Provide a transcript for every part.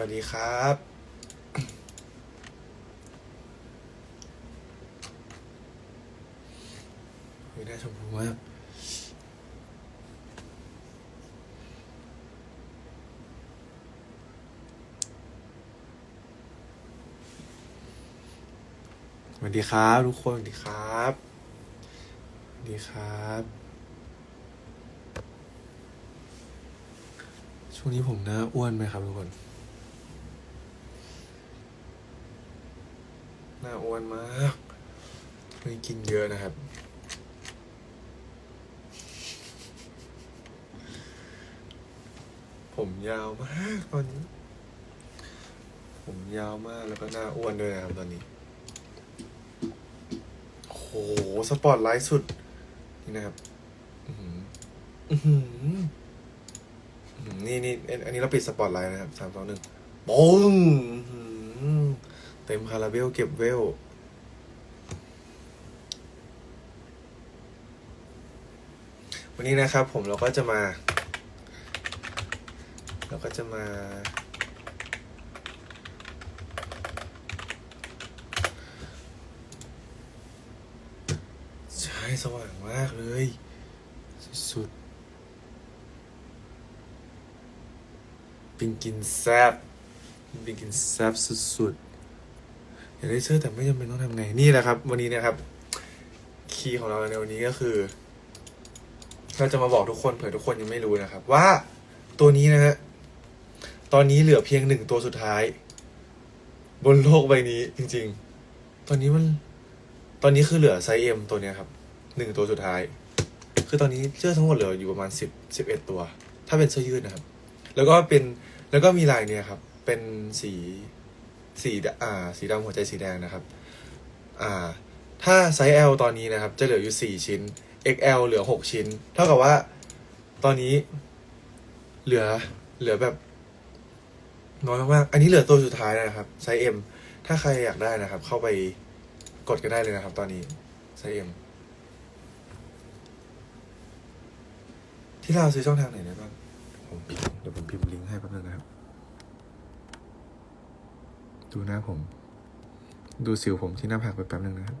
วัสดีครับไม่ได้ชมพูมากสวัสดีครับทุกคน สวัสดีครับ สวัสดีครับช่วงนี้ผมหน้าอ้วนไหมครับทุกคน หน้าอ้ วนมากไม่กินเยอะนะครับ ผมยาวมากตอนนี้ ผมยาวมากแล้วก็หน้าอ้วนด้วยนะครับตอนนี้โหสปอตไลท์สุด นี่นะครับอือหืออื้อหืออืมนี่นี่อันอันนี้เราปิดสปอตไลท์นะครับสามสองหนึ่งปงอื้อหือเต็มคาราเบลเก็บเวล วันนี้นะครับผมเราก็จะมา เราก็จะมา ใช่สว่างมากเลย สุดๆปิงกินแซบปิงกินแซบสุดๆอยากได้เสื้อแต่ไม่จำเป็นต้องทำไงนี่แหละครับ วันนี้นะครับ คีย์ของเราในวันนี้ก็คือ เราจะมาบอกทุกคนเผื่อทุกคนยังไม่รู้นะครับ ว่าตัวนี้นะฮะตอนนี้เหลือเพียงหนึ่งตัวสุดท้าย บนโลกใบนี้จริง ๆ ตอนนี้มัน ตอนนี้คือเหลือไซส์เอ็มตัวเนี้ยครับหนึ่งตัวสุดท้าย คือตอนนี้เสื้อทั้งหมดเหลืออยู่ประมาณสิบสิบเอ็ดตัว ถ้าเป็นเสื้อยืดนะครับ แล้วก็เป็นแล้วก็มีลายเนี่ยครับ เป็นสีสีอ่า สีดำหัวใจสีแดงนะครับ อ่า ถ้าไซส์ L ตอนนี้นะครับ จะเหลืออยู่สี่ชิ้น XL เหลือหกชิ้น เท่ากับว่า ตอนนี้เหลือเหลือแบบน้อยมากๆอันนี้เหลือตัวสุดท้ายนะครับไซส์ M ถ้าใครอยากได้นะครับ เข้าไปกดกันได้เลยนะครับ ตอนนี้ไซส์ M ที่เราซื้อช่องทางไหนได้บ้างผมพิมพ์เดี๋ยวผมพิมพ์ลิงก์ให้แป๊บนึงนะครับ ดูหน้าผม ดูสิวผมที่หน้าผากไปแป๊บนึงนะครับ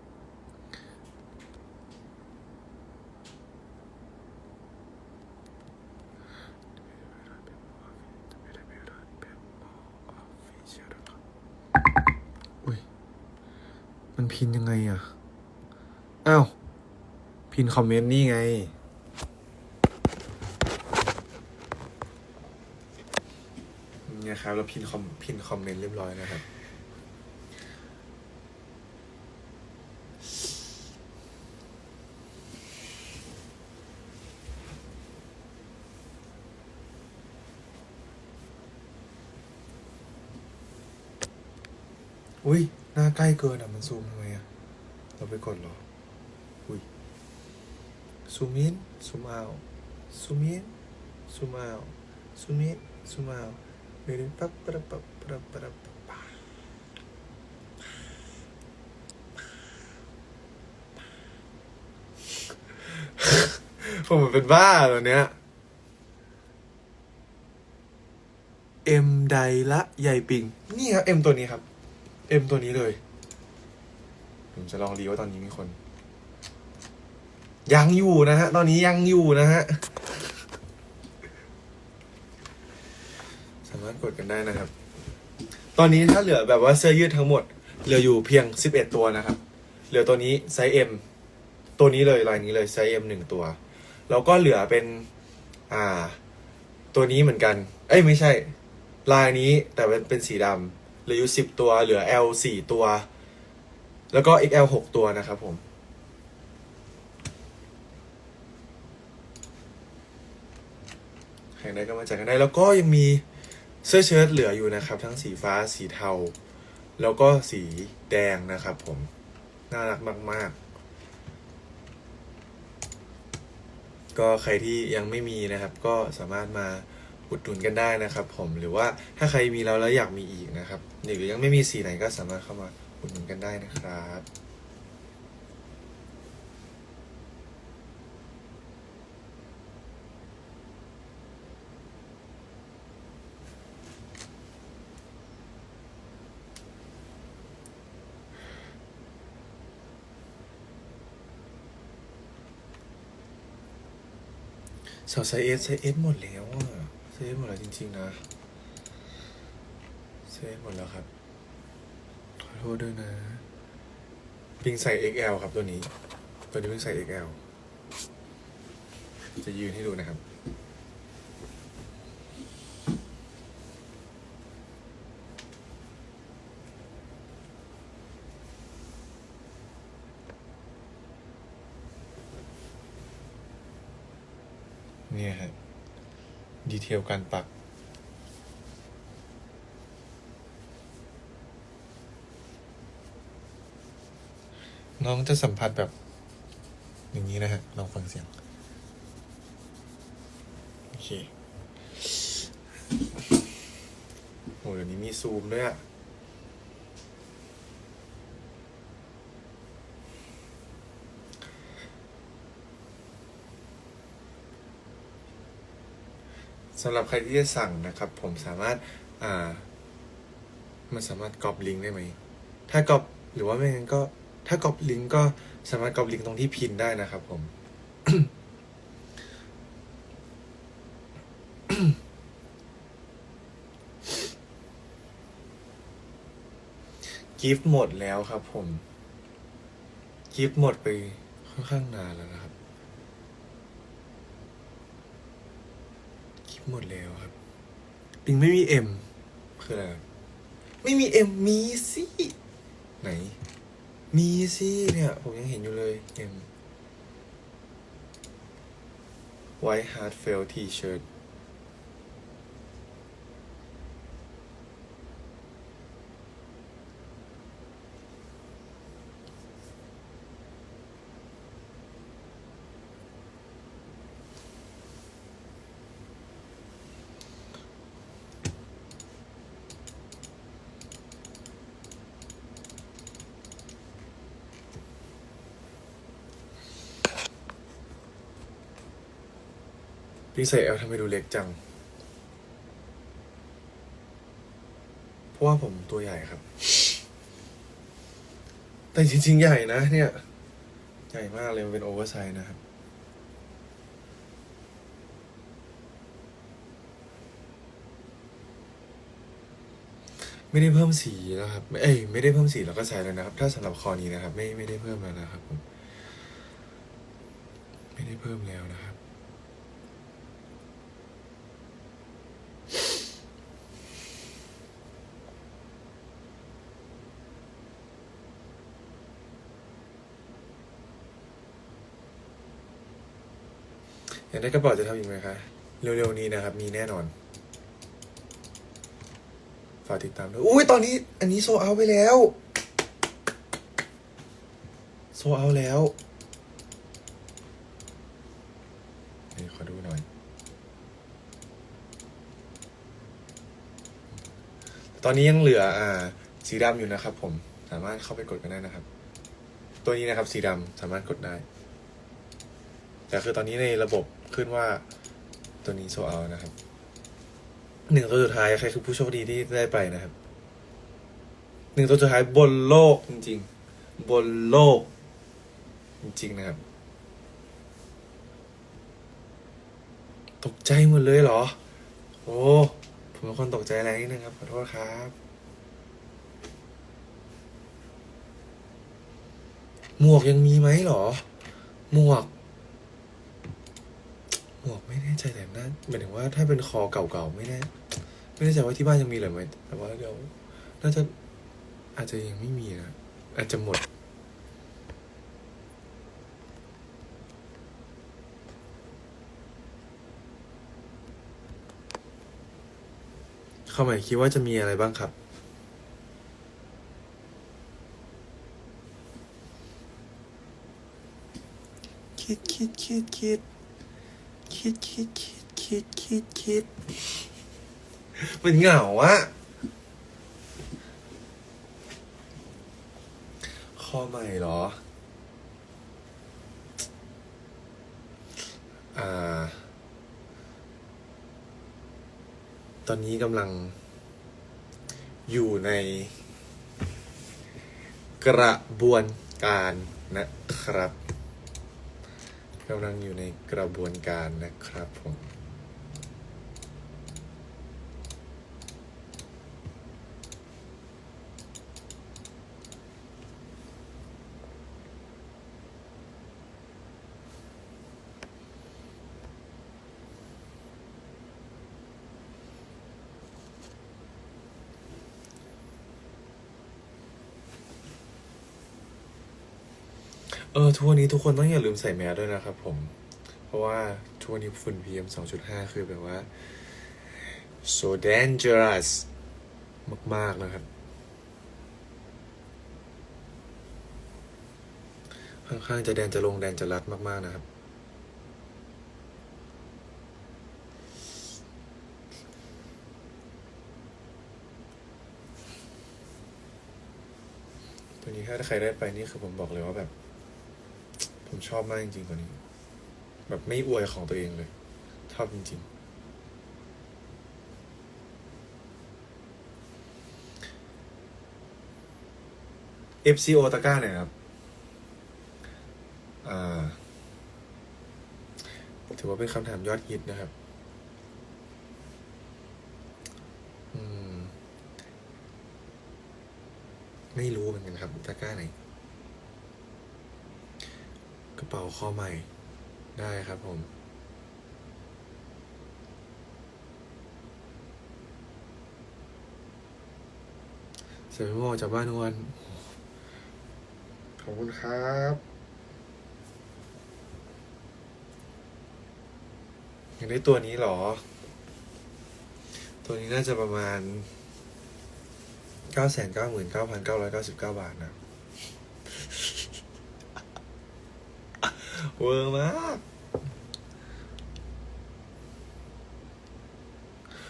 อุ้ย มันพินยังไงอะ อ้าว พินคอมเมนต์นี่ไงเนี่ยครับ แล้วพินคอมพินคอมเมนต์เรียบร้อยนะครับ อุ้ย หน้าใกล้เกินอะ มันซูมทำไมอะ เราไปกดหรอ อุ้ย ซูมอิน ซูมเอาซูมอิน ซูมเอาซูมอิน ซูมเอาเดี๋ยวปั๊บปั๊บปั๊บปั๊บปั๊บผมเหมือนเป็นบ้าตอนเนี้ยเอ็มใดละใหญ่ปิง นี่ครับเอ็มตัวนี้ครับ เอ็มตัวนี้เลย ผมจะลองรีว่าตอนนี้มีคน ยังอยู่นะฮะ ตอนนี้ยังอยู่นะฮะ สามารถกดกันได้นะครับ ตอนนี้ถ้าเหลือแบบว่าเสื้อยืดทั้งหมด เหลืออยู่เพียง11ตัวนะครับ เหลือตัวนี้ไซส์ M ตัวนี้เลยลายนี้เลยไซส์ M หนึ่งตัว แล้วก็เหลือเป็น อ่า ตัวนี้เหมือนกัน เอ้ยไม่ใช่ ลายนี้แต่เป็นเป็นสีดำ เหลืออยู่10ตัว เหลือ L 4ตัว แล้วก็ XL 6ตัวนะครับผมใครได้ก็มาจัดกันได้ แล้วก็ยังมีเสื้อเชิ้ตเหลืออยู่นะครับ ทั้งสีฟ้า สีเทา แล้วก็สีแดงนะครับผม น่ารักมาก ๆก็ใครที่ยังไม่มีนะครับ ก็สามารถมา อุดหนุนกันได้นะครับผมหรือว่าถ้าใครมีแล้วแล้วอยากมีอีกนะครับหรือยังไม่มีสีไหนก็สามารถเข้ามาอุดหนุนกันได้นะครับสาวไซเอสไซเอสหมดแล้ว อะไซเอสหมดแล้วจริง ๆ นะไซเอสหมดแล้วครับ ขอโทษด้วยนะ ปิงใส่ XL ครับตัวนี้ ตัวนี้เพิ่งใส่ XL จะยืนให้ดูนะครับเนี่ยฮะ ดีเทลการปัก น้องจะสัมผัสแบบ อย่างนี้นะฮะ ลองฟังเสียง โอเค โอ้เดี๋ยวนี้มีซูมด้วยอะ สำหรับใครที่จะสั่งนะครับ ผมสามารถอ่ามันสามารถกรอบลิงก์ได้ไหม ถ้ากรอบหรือว่าไม่งั้นก็ ถ้ากรอบลิงก์ก็สามารถกรอบลิงก์ตรงที่พินได้นะครับ ผม กิฟต์หมดแล้วครับผม กิฟต์หมดไปค่อนข้างนานแล้วนะครับ กิฟต์ หมดแล้วครับ ปิงไม่มีเอ็มคืออะไรครับไม่มีเอ็มมีสิไหน มีสิเนี่ย ผมยังเห็นอยู่เลยเอ็ม White Heart Fail T-shirt พี่ใส่เอลทำไมดูเล็กจัง เพราะว่าผมตัวใหญ่ครับ แต่จริง ๆ ใหญ่นะ เนี่ย ใหญ่มากเลยมันเป็นโอเวอร์ไซส์นะครับ ไม่ได้เพิ่มสีนะครับ เอ้ยไม่ได้เพิ่มสีแล้วก็ใส่เลยนะครับ ถ้าสำหรับคอนี้นะครับ ไม่ไม่ได้เพิ่มแล้วนะครับผม ไม่ได้เพิ่มแล้วนะครับ อยากได้กระเป๋าจะทำอีกไหมคะ เร็วๆนี้นะครับ มีแน่นอน ฝากติดตามด้วย อุ้ยตอนนี้ อันนี้โซเอาไปแล้ว โซเอาแล้วนี่ขอดูหน่อย ตอนนี้ยังเหลืออ่าสีดำอยู่นะครับผม สามารถเข้าไปกดกันได้นะครับ ตัวนี้นะครับสีดำสามารถกดได้ แต่คือตอนนี้ในระบบ ขึ้นว่าตัวนี้โซเอานะครับหนึ่งตัวสุดท้ายใครคือผู้โชคดีที่ได้ไปนะครับหนึ่งตัวสุดท้ายบนโลกจริงๆ บนโลก จริงๆนะครับ ตกใจหมดเลยเหรอ โอ้ผมเป็นคนตกใจแรงนิดนึงครับขอโทษครับหมวกยังมีไหมเหรอ หมวก หมวกไม่แน่ใจแต่น่าหมายถึงว่าถ้าเป็นคอเก่าๆไม่แน่ไม่แน่ใจว่าที่บ้านยังมีหรือไม่แต่ว่าเดี๋ยวน่าจะอาจจะยังไม่มีนะอาจจะหมดเข้าใหมาคิดว่าจะมีอะไรบ้างครับ คิดคิดคิดคิด คิดคิดคิดคิดคิดคิด มันเหงาอะข้อใหม่เหรอ อ่า ตอนนี้กำลัง อยู่ใน กระบวนการนะครับ กำลังอยู่ในกระบวนการนะครับผม เออทุกวันนี้ทุกคนต้องอย่าลืมใส่แมสด้วยนะครับผม เพราะว่าทุกวันนี้ฝุ่น PM 2.5 คือแบบว่า so dangerous มาก ๆ นะครับ ค่อนข้างจะแดนจะลงแดนจะรัดมาก ๆ นะครับ ตัวนี้ถ้าใครได้ไปนี่คือผมบอกเลยว่าแบบ ผมชอบมากจริงๆตัวนี้ แบบไม่อวยของตัวเองเลย ชอบจริง ๆ FCO ตะก้าเนี่ยครับอ่าถือว่าเป็นคำถามยอดฮิตนะครับอืมไม่รู้เหมือนกันครับตะก้าไหน ระเป๋าข้อใหม่ได้ครับผม เสร็จไม่ออกจากบ้านทุกวันขอบคุณครับอยากได้ตัวนี้เหรอ ตัวนี้น่าจะประมาณเก้าแสนเก้าหมื่นเก้าพันเก้าร้อยเก้าสิบเก้าบาทนะ เวอร์มาก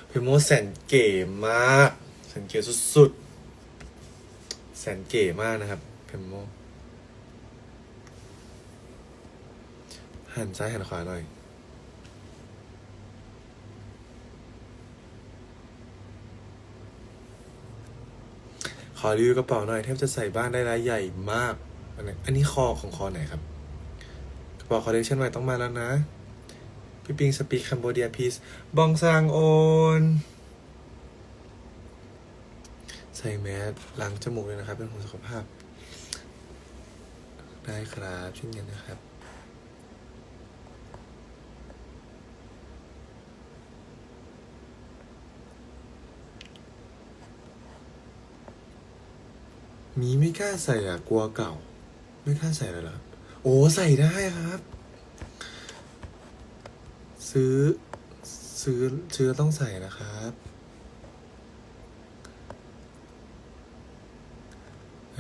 เพโมแสนเก๋มากแสนเก๋สุดๆแสนเก๋มากนะครับเพโมหันซ้ายหันขวาหน่อยขอรีวิวกระเป๋าหน่อยแทบจะใส่บ้านได้รายใหญ่มาก อันนี้คอของคอไหนครับ กระเป๋าคอลเลคชันใหม่ต้องมาแล้วนะ พี่ปิงสปีกคัมโบเดียพีซบองซางโอน ใส่แมสล้างจมูกเลยนะครับเป็นห่วงสุขภาพ ได้ครับเช่นกันนะครับมีไม่กล้าใส่อะกลัวเก่า ไม่กล้าใส่เลยเหรอ โอ้ใส่ได้ครับ ซื้อ ซื้อซื้อต้องใส่นะครับ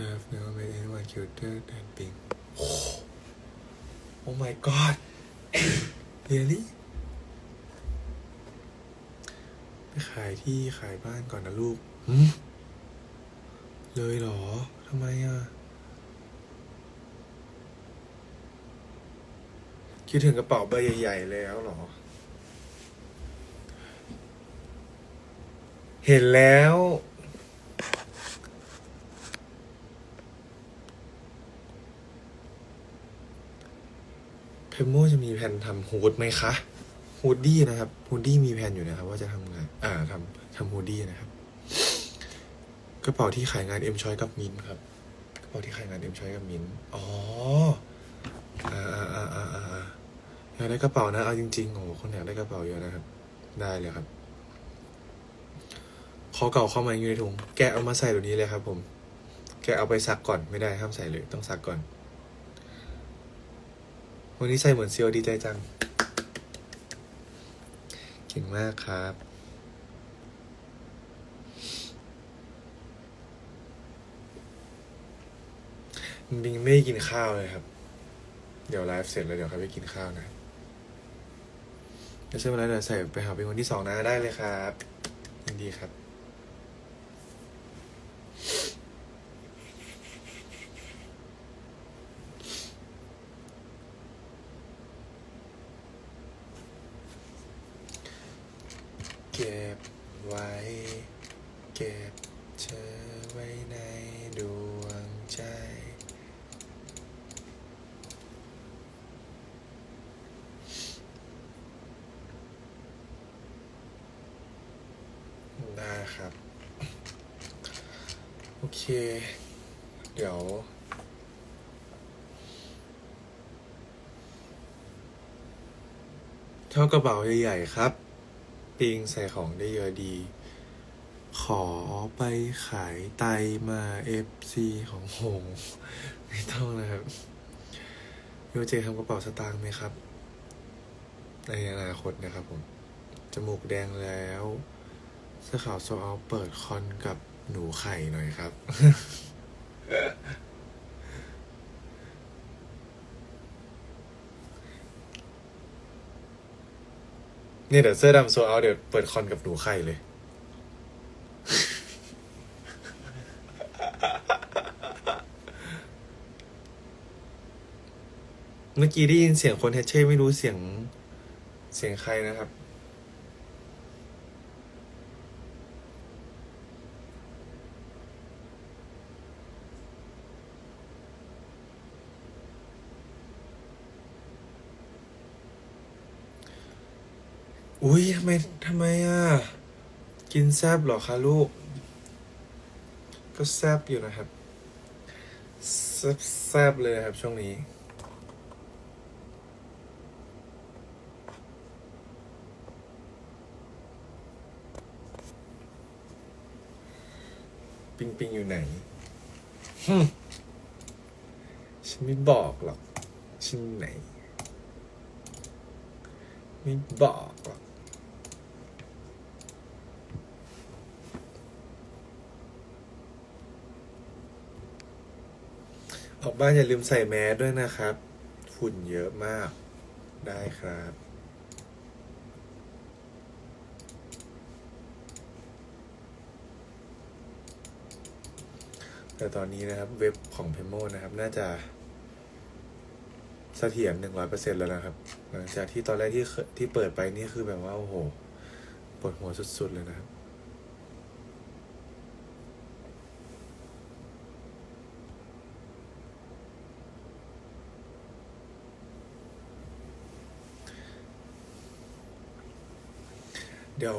I've never met anyone cuter than Pink โอ้ Oh my god really ไปขายที่ขายบ้านก่อนนะลูก เลยเหรอทำไมอะ คิดถึงกระเป๋าใบใหญ่ๆแล้วเหรอ เห็นแล้ว เพมโมจะมีแผนทำฮูดไหมคะฮูดดี้นะครับฮูดดี้มีแผนอยู่นะครับ ว่าจะทำงานอ่าทำทำฮูดดี้นะครับกระเป๋าที่ขายงานเอ็มชอยกับมินครับกระเป๋าที่ขายงานเอ็มชอยกับมินอ๋ออ่า อยากได้กระเป๋านะเอาจริงๆโอ้โหคนอยากได้กระเป๋าเยอะนะครับ ได้เลยครับขอเก่าเข้ามาอยู่ในถุง แกะเอามาใส่เดี๋ยวนี้เลยครับ ผม แกะเอาไปซักก่อนไม่ได้ห้ามใส่เลย ต้องซักก่อน วันนี้ใส่เหมือนเซียวดีใจจังเก่งมากครับบิงไม่กินข้าวเลยครับ เดี๋ยวไลฟ์เสร็จแล้วเดี๋ยวครับไปกินข้าวนะ จะใช่เวลาเดี๋ยวใส่ไปหาเป็นคนที่สองนะได้เลยครับยินดีครับเก็บไว้ เก็บเธอไว้ในดวงใจ ได้ครับ โอ เค เดี๋ยว เท่ากระเป๋าใหญ่ๆครับ ปิงใส่ของได้เยอะดี ขอไปขายไตมาเอฟซีของหงไม่ต้องนะครับโยเจทำกระเป๋าสตางค์ไหมครับ ในอนาคตนะครับผม จมูกแดงแล้วเสื้อขาวโซเอาเปิดคอนกับ หนูไข่หน่อยครับเนี่ยเดี๋ยวเสื้อดำโซเอาเดี๋ยวเปิดคอนกับหนูไข่เลย เมื่อกี้ได้ยินเสียงคนเฮดเช่ไม่รู้เสียงเสียงใครนะครับ อุ้ยทำไมทำไมอะ กินแซบเหรอคะลูก ก็แซบอยู่นะครับ แซบแซบเลยครับช่วงนี้ปิงปิงอยู่ไหน ฉันไม่บอกหรอกฉันไหน ไม่บอกหรอก ออกบ้านอย่าลืมใส่แมสด้วยนะครับ ฝุ่นเยอะมาก ได้ครับแต่ตอนนี้นะครับเว็บของเพมโมนะครับ น่าจะเสถียรหนึ่งร้อยเปอร์เซ็นแล้วนะครับหลังจากที่ตอนแรกที่ที่เปิดไปนี่คือแบบว่า โอ้โหปวดหัวสุด ๆ เลยนะครับ เดี๋ยว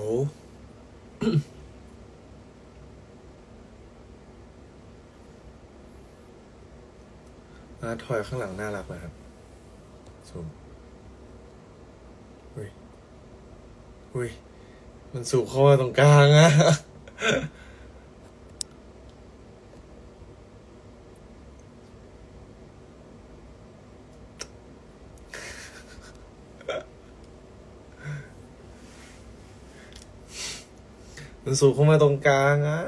อาร์ทอยข้างหลังน่ารักนะครับซูมอุ้ยอุ้ยมันสูบเข้ามาตรงกลางอะ สู่เข้ามาตรงกลางอะ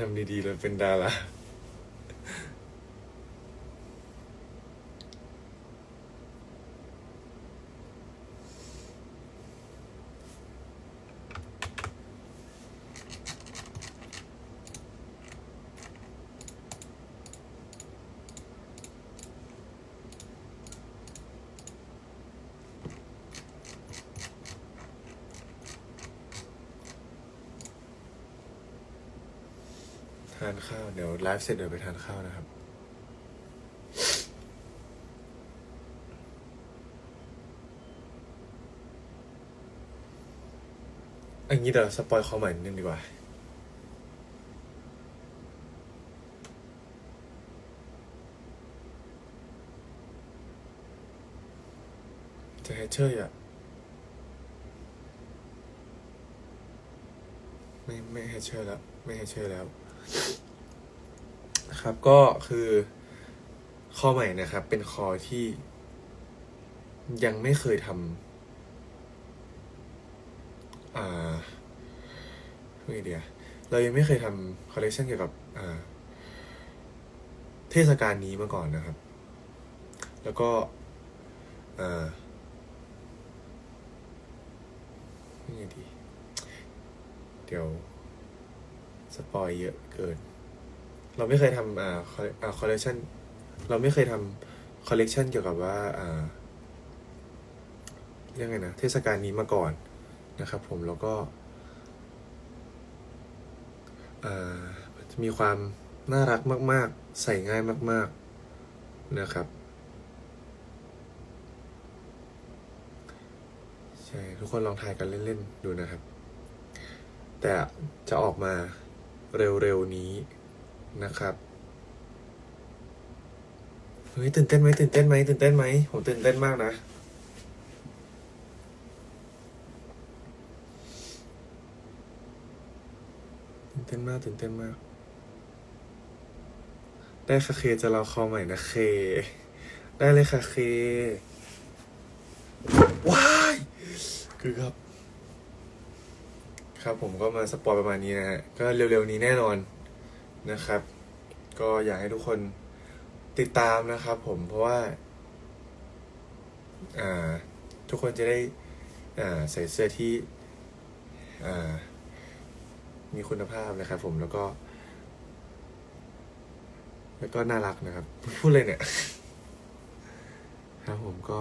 ทำดีๆเลยเป็นดารา ทานข้าว เดี๋ยวไลฟ์เสร็จเดี๋ยวไปทานข้าวนะครับ อันนี้เดี๋ยวสปอยความหมายนิดนึงดีกว่า จะให้เชยอะไม่ไม่ให้เชยแล้ว ไม่ให้เชยแล้ว ครับก็คือข้อใหม่นะครับ เป็นคอที่ยังไม่เคยทำอ่าเมื่อไงเดียเรายังไม่เคยทำคอลเลคชันเกี่ยวกับอ่าเทศกาลนี้มาก่อนนะครับ แล้วก็อ่าดีเดี๋ยว ปอยเยอะเกิน เราไม่เคยทำอ่าคอลอ่าคอลเลคชันเราไม่เคยทำคอลเลกชันเกี่ยวกับว่าอ่าเรียกไงนะเทศกาลนี้มาก่อนนะครับผมแล้วก็อ่าจะมีความน่ารักมาก ๆ ใส่ง่ายมาก ๆนะครับใช่ทุกคนลองถ่ายกันเล่น ๆ ดูนะครับ แต่จะออกมา เร็วๆนี้นะครับเฮ้ยตื่นเต้นไหมตื่นเต้นไหมตื่นเต้นไหมผมตื่นเต้นมากนะตื่นเต้นมากตื่นเต้นมาก ได้ค่ะเคจะรอคอใหม่นะเค ได้เลยค่ะเคว้ายคือครับ ครับผมก็มาสปอยประมาณนี้นะฮะ ก็เร็วๆนี้แน่นอนนะครับ ก็อยากให้ทุกคนติดตามนะครับผมเพราะว่า อ่า ทุกคนจะได้ อ่า ใส่เสื้อที่ อ่า มีคุณภาพนะครับผมแล้วก็ แล้วก็น่ารักนะครับ พูดเลยเนี่ย ครับผมก็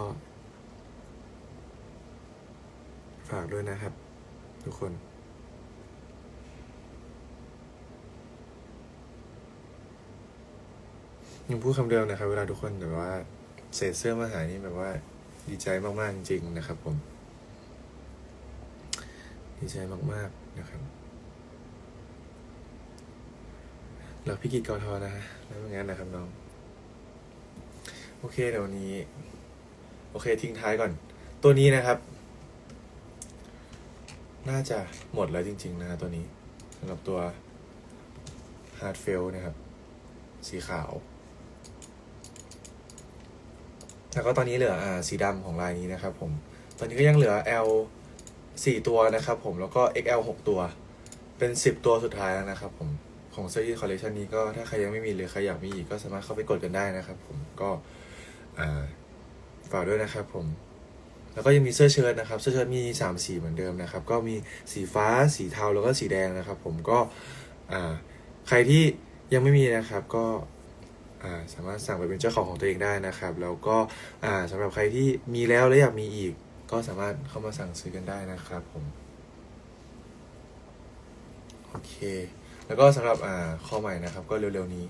ฝากด้วยนะครับ ทุกคน ยังพูดคำเดิมนะครับ เวลาทุกคนแบบว่าเศษเสื้อมาหานี่แบบว่า ดีใจมากๆจริงๆนะครับ ผม ดีใจมากๆนะครับรักพี่กิจกรทอนะฮะแล้วเป็นงั้นนะครับน้อง โอเคเดี๋ยววันนี้ โอเคทิ้งท้ายก่อน ตัวนี้นะครับ น่าจะหมดแล้วจริง ๆ นะตัวนี้สำหรับตัว Hard f e l นะครับ สีขาว แล้วก็ตอนนี้เหลืออ่าสีดำของลายนี้นะครับผม ตอนนี้ก็ยังเหลือ L สี่ตัวนะครับผม แล้วก็ XL หกตัว เป็นสิบตัวสุดท้ายแล้วนะครับผม ของเสื้อยืดคอลเลคชันนี้ก็ถ้าใครยังไม่มีหรือใครอยากมีอีกก็สามารถเข้าไปกดกันได้นะครับผม ก็ฝากด้วยนะครับผม แล้วก็ยังมีเสื้อเชิ้ตนะครับ เสื้อเชิ้ตมีสามสีเหมือนเดิมนะครับ ก็มีสีฟ้า สีเทา แล้วก็สีแดงนะครับ ผม ก็ใครที่ยังไม่มีนะครับ ก็ สามารถสั่งไปเป็นเจ้าของของตัวเองได้นะครับ แล้วก็อ่าสำหรับใครที่มีแล้วและอยากมีอีก ก็สามารถเข้ามาสั่งซื้อกันได้นะครับผมโอเค แล้วก็สำหรับข้อใหม่นะครับ ก็เร็วๆนี้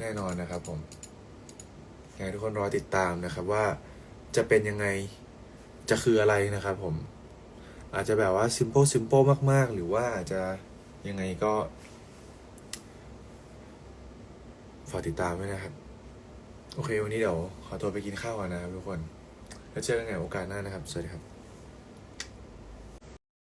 แน่นอนนะครับผมอยากให้ทุกคนรอติดตามนะครับว่าจะเป็นยังไงจะคืออะไรนะครับผม อาจจะแบบว่า simple simple มาก ๆ หรือว่าจะยังไงก็ ฝากติดตามด้วยนะครับ โอเค วันนี้เดี๋ยวขอตัวไปกินข้าวก่อนนะครับทุกคน แล้วเจอกันใหม่โอกาสหน้านะครับ สวัสดีครับ